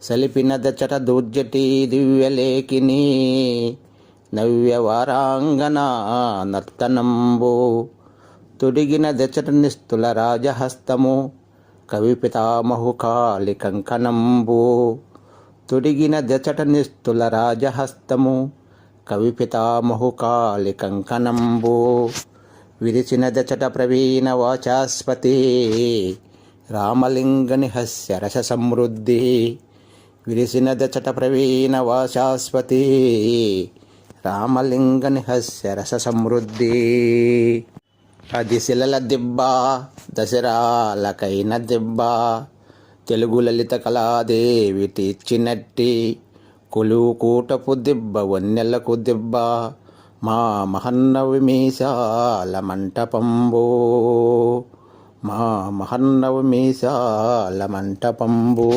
సలిపినదచట దూర్జటి దివ్యలేఖిని నవ్యవారాంగన నర్తనంబు. తుడిగిన దచట నిస్తుల రాజహస్తము కవిపితామహు కాళి కంకణంబు. తుడిగిన దచట నిస్తుల రాజహస్తము కవిపితామహు కాళి కంకణంబు. విరిచిన దచట ప్రవీణ వాచాస్పతి రామలింగని హస్య రస సమృద్ధి. విరిసిన దచట ప్రవీణ వాచాస్పతి రామలింగని రస సమృద్ధి. అది శిలల దిబ్బ దశరాలకైన దిబ్బ. తెలుగు లలిత కళాదేవి తీర్చినట్టి కొలువు కూటపు దిబ్బ వన్నెలకు దిబ్బ. మా మహన్నవి మీసాల మంటపంబో. మా మహన్నవి మీసాల మంటపంబో.